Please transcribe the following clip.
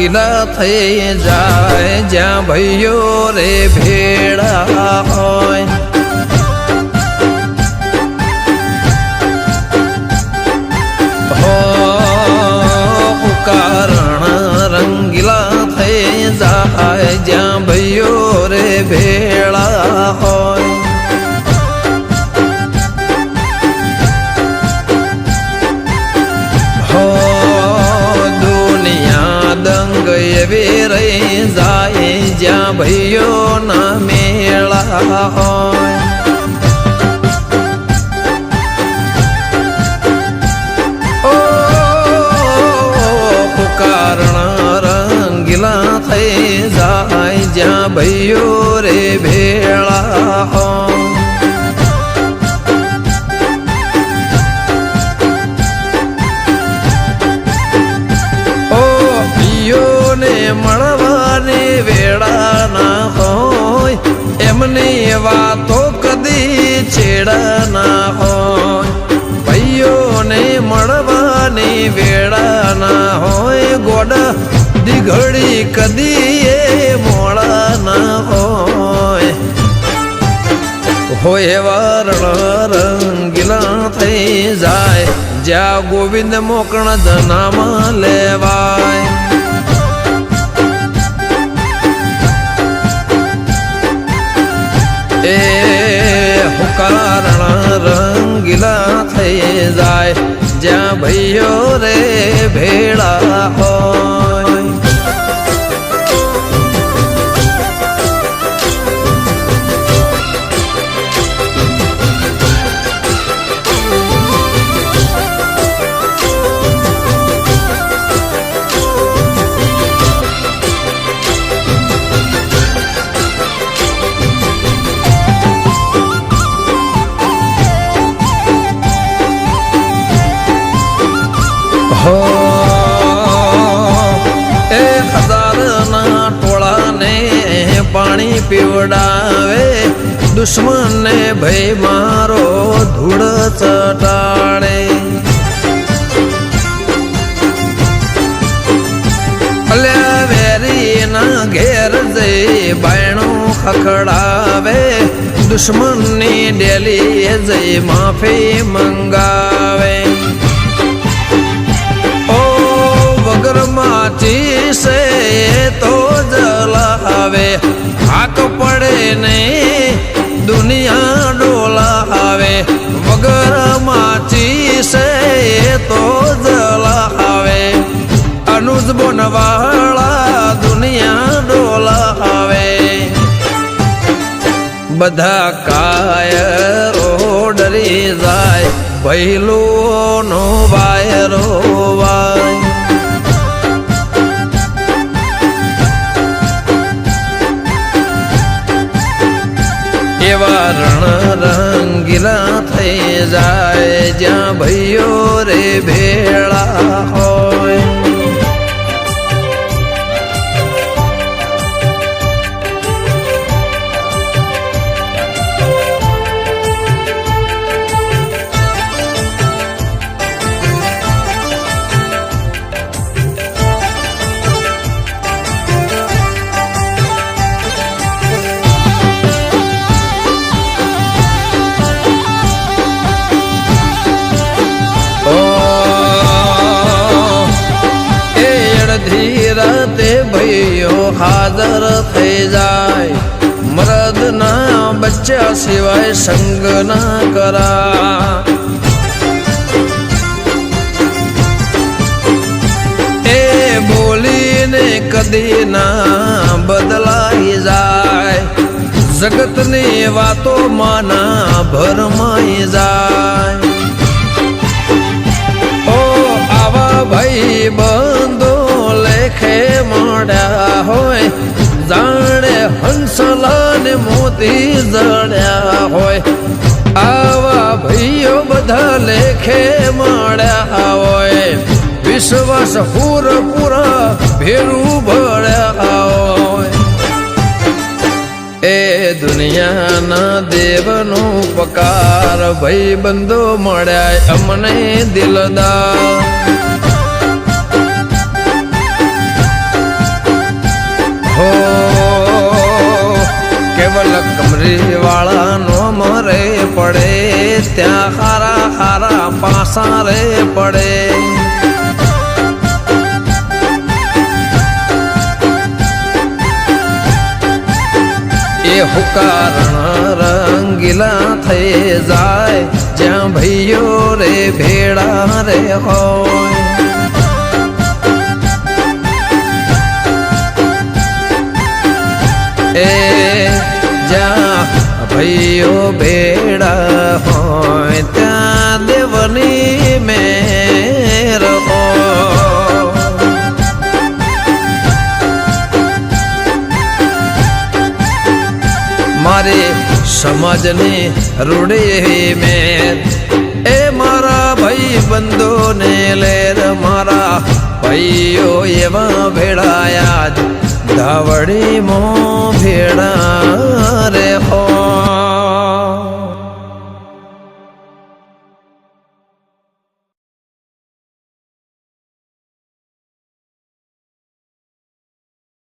રંગીલા થઈ જાય જ્યાં ભાઈઓ રે ભેળા હોય હો કારણ રંગીલા થઈ જાય જ્યાં ભાઈઓ રે ભેળા જ્યાં ભાઈઓ ના મેળા હોય. રંગીલા થઈ જાય જ્યાં ભૈયો રે ભેળા હોય. વાતો કદી છેડા ના હોય. ભાઈઓને મળવાની વેળા ના હોય. ગોડ દીઘડી કદી એ મોડા ના હોય. હોય વારણ રંગીલા થઈ જાય. જ્યાં ગોવિંદ મોકણ જનામાં લેવાય. એ હુકારણ રંગીલા થઈ જાય. જ્યાં ભાઈઓ રે ભેળા પાણી પીવડાવે. દુશ્મનને ભય મારો ધૂળ ચટાડે અલ્યા વેરીના ઘેર જઈ બાયણું ખખડાવે. દુશ્મનની ડેલી જઈ માફી મંગાવે. ને દુનિયા ડોલાવે, વગર માચી છે તો જલાવે. અનુજ બોનવાળા દુનિયા ડોલાવે. બધા કાયરો ડરી જાય ભૈલો નો વાયરો એવા રણ રંગીલા થઈ જાય જ્યાં ભૈયો રે ભેળા હોય ભાઈઓ હાજર થઈ જાય. મરદના બચ્ચા સિવાય સંગ ના કરા એ બોલીને કદી ના બદલાઈ જાય. જગતની વાતો માના ભરમાઈ હંસલાને મોતી જડ્યા હોય. આવા ભાઈઓ બધા લેખે મળ્યા હોય. વિશ્વાસ પૂરપૂરા ભેરું ભળ્યા હોય. એ દુનિયાના દેવનો પકાર ભાઈ બંધો મળ્યા અમને દિલદાર. હાજરી વાળા નો મરે પડે, ત્યાં હારા હારા પાસા રે પડે. એ હુકારણ રંગીલા થઈ જાય, જ્યાં ભાઈઓ રે ભેડા રે હોય. એ ભાઈઓ ભેડા હોય, ત્યાં દેવની મેર મારી સમજની રૂડી મેર. એ મારા ભાઈ બંધોને લેર મારા ભાઈઓ એવા ભેળાયા જ ધાવડી મો ભેળા